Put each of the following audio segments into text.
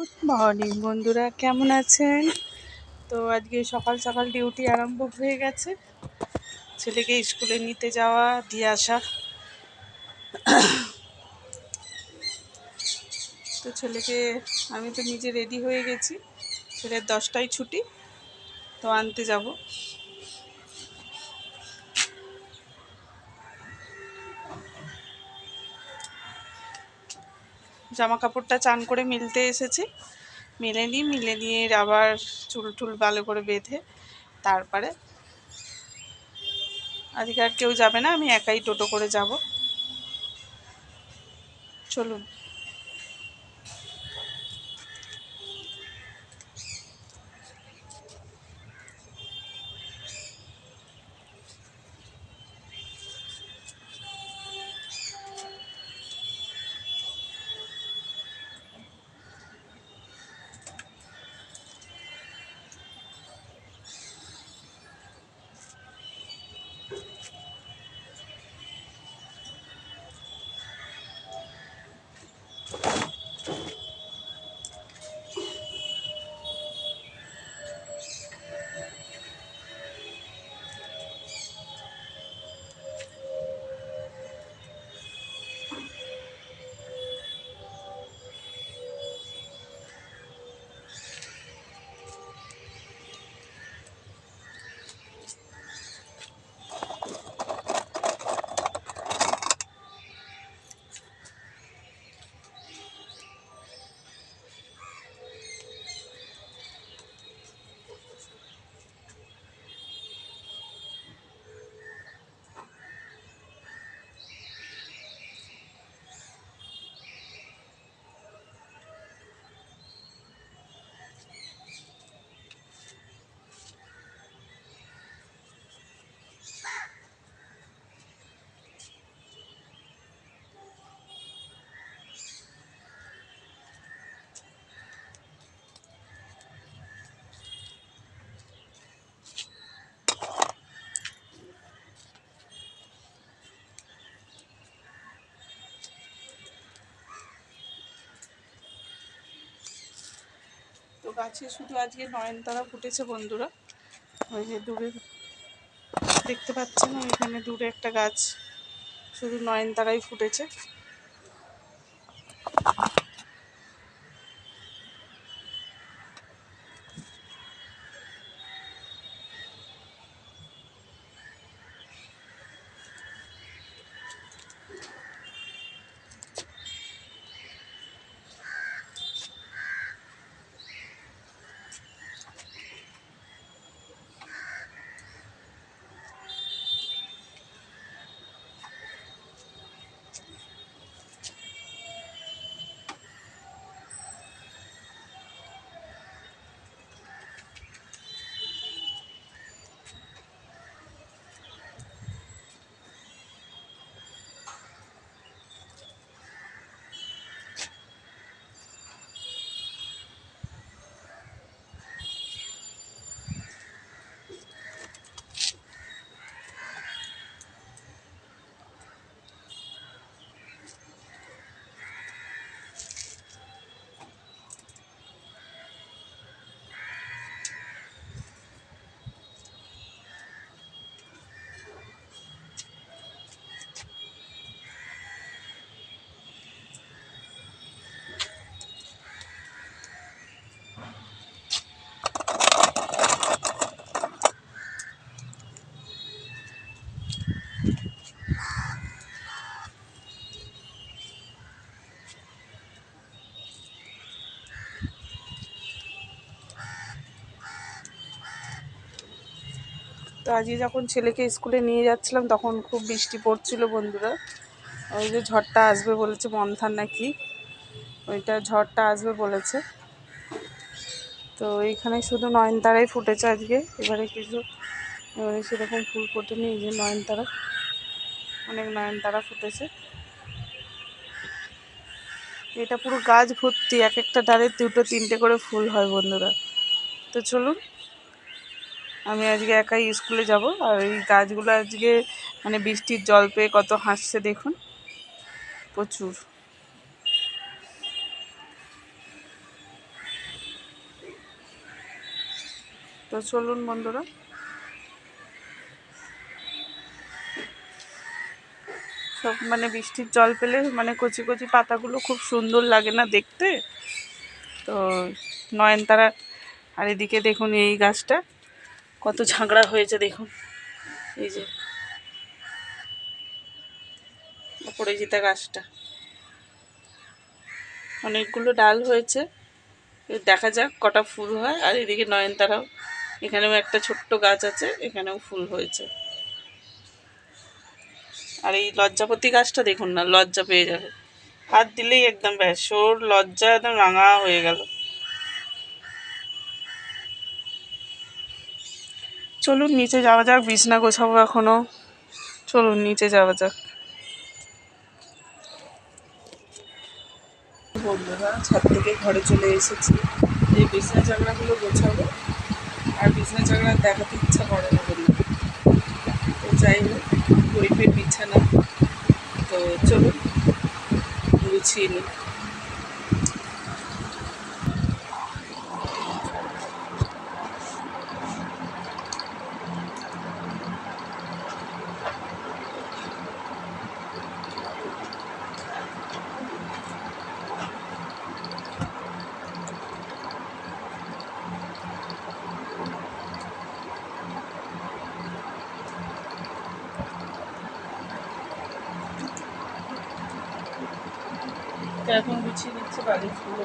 Good morning বন্ধুরা, কেমন আছেন? তো আজকে সকাল সকাল ডিউটি আরম্ভ হয়ে গেছে। ছেলেকে স্কুলে নিতে যাওয়া, দিয়ে আসা। তো ছেলেকে, আমি তো নিজে রেডি হয়ে গেছি। ছেলের দশটায় ছুটি, তো আনতে যাব। জামা কাপড়টা চান করে মিলতে এসেছি। মিলে নিই, মিলে নিয়ে আবার চুল টুল ভালো করে বেঁধে তারপরে আজকে আর কেউ যাবে না, আমি একাই টোটো করে যাব। চলুন। গাছে শুধু আজকে নয়নতারা ফুটেছে বন্ধুরা। ওই যে দূরে দেখতে পাচ্ছেন এখানে দূরে একটা গাছ, শুধু নয়নতারাই ফুটেছে। তো আজকে যখন ছেলেকে স্কুলে নিয়ে যাচ্ছিলাম, তখন খুব বৃষ্টি পড়ছিল বন্ধুরা। ওই যে ঝড়টা আসবে বলেছে মন্থান নাকি। ওইটা ঝড়টা আসবে বলেছে। তো এইখানে শুধু নয়নতারাই ফুটেছে আজকে। এবারে কিছু, এবারে সেরকম ফুল ফোটেনি, এই যে নয়নতারা। অনেক নয়নতারা ফুটেছে। এটা পুরো গাছ ভর্তি, এক একটা ডালে দুটো তিনটে করে ফুল হয় বন্ধুরা। তো চলুন আমি আজকে একাই স্কুলে যাব আর এই গাছগুলো আজকে মানে বৃষ্টির জল পেয়ে কত হাসছে দেখুন। প্রচুর। তো চলুন বন্ধুরা। সব মানে বৃষ্টির জল পেলে মানে কচি কচি পাতাগুলো খুব সুন্দর লাগে না দেখতে। তো নয়নতারা আর এদিকে দেখুন এই গাছটা। কত ঝাঁকড়া হয়েছে দেখুন। এই যে। অপরাজিতা গাছটা। অনেকগুলো ডাল হয়েছে। দেখা যাক কটা ফুল হয়। আর এদিকে নয়নতারাও। এখানেও একটা ছোট্ট গাছ আছে, এখানেও ফুল হয়েছে। আর এই লজ্জাপতি গাছটা দেখুন না, লজ্জা পেয়ে যাবে। হাত দিলেই একদম ব্যাস, ওর লজ্জা একদম রাঙা হয়ে গেল। চলুন নিচে যাওয়া যাক, বিছনা গোছাবো এখনও। চলুন নিচে যাওয়া যাক। বন্ধুরা, ছাদ থেকে ঘরে চলে এসেছি। এই বিছনা চাকরাগুলো গোছাবো। আর বিছনা চাকরা দেখাতে ইচ্ছা করে না বললাম তো যাই হোক গরিবের বিছানা। তো চলুন, গুছিয়ে নিই। এখন গুছিয়ে নিচ্ছে বাড়ির ফুলও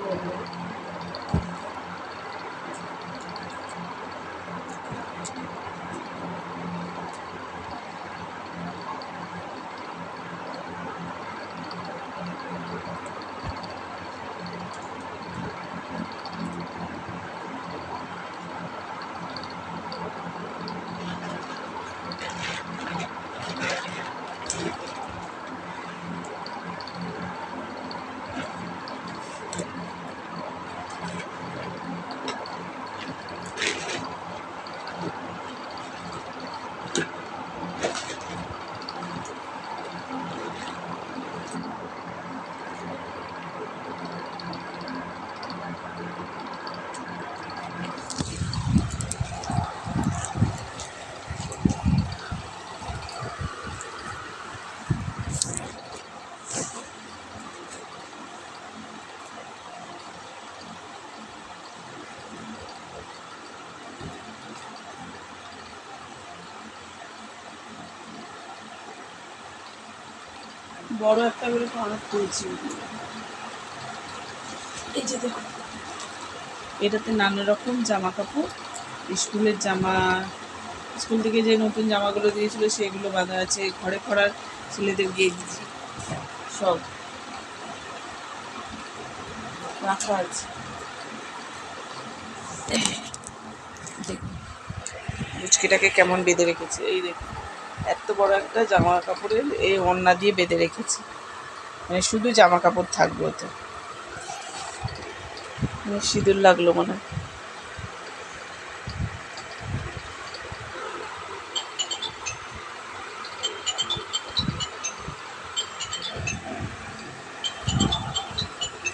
বড় একটা করে অনেক তুলছি। এই যে দেখো, এটাতে নানা রকম জামা কাপড় স্কুলের জামা, স্কুল থেকে যে নতুন জামাগুলো দিয়েছিল সেগুলো বাঁধা আছে, ঘরে পড়ার ছেলেদের গিয়ে গেঞ্জি সব রাখা আছে। দেখুন মুচকিটাকে কেমন বেঁধে রেখেছে, এই দেখুন এত বড় একটা জামা কাপড়ের এই ওড়না দিয়ে বেঁধে রেখেছি। মানে শুধু জামা কাপড় থাকবে ওতে। মানে সিঁদুর লাগল মনে হয়।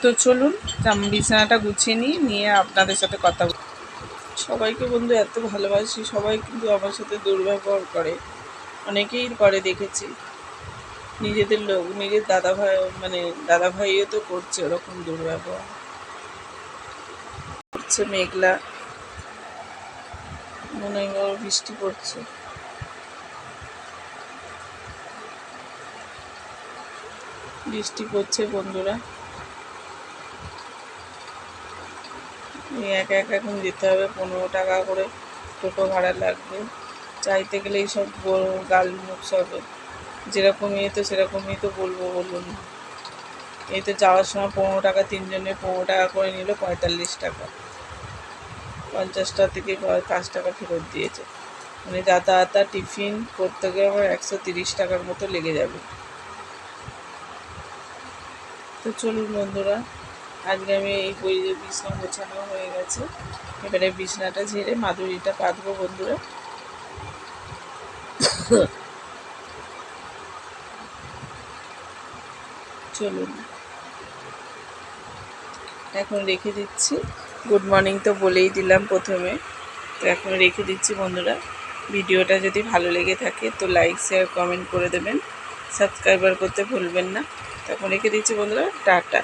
তো চলুন বিছানাটা গুছিয়ে নিই, নিয়ে আপনাদের সাথে কথা সবাইকে বন্ধু এত ভালোবাসি, সবাই কিন্তু আমার সাথে দুর্ব্যবহার করে। অনেকেই করে দেখেছি। নিজেদের লোক, নিজের দাদা ভাই মানে দাদা ভাইও তো করছে ওরকম দুর্ব্যবহার। করছে মেঘলা। মনে হয় বৃষ্টি পড়ছে। বৃষ্টি পড়ছে বন্ধুরা। একা একা এখন যেতে হবে, পনেরো টাকা করে টোটো ভাড়া লাগবে। চাইতে গেলে এইসব গাল মুখ সব যেরকম ইয়ে তো সেরকমই তো বলব, বলুন। এই তো যাওয়ার সময় পনেরো টাকা তিনজনে পনেরো টাকা করে নিল, পঁয়তাল্লিশ টাকা। পঞ্চাশটা থেকে পাঁচ টাকা ফেরত দিয়েছে। মানে যাতায়াত টিফিন করতে গিয়ে আমার একশো তিরিশ টাকার মতো লেগে যাবে। তো চলুন বন্ধুরা, আজকে আমি এই বই বিছনা গোছানো হয়ে গেছে। এবারে বিছনাটা ঝেড়ে মাদুরিটা পাতবো বন্ধুরা। চলুন। এখন রেখে দিচ্ছি। গুড মর্নিং তো বলেই দিলাম প্রথমে। তো এখন রেখে দিচ্ছি বন্ধুরা। ভিডিওটা যদি ভালো লেগে থাকে তো লাইক শেয়ার কমেন্ট করে দেবেন। সাবস্ক্রাইবার করতে ভুলবেন না। তখন রেখে দিচ্ছি বন্ধুরা, টাটা।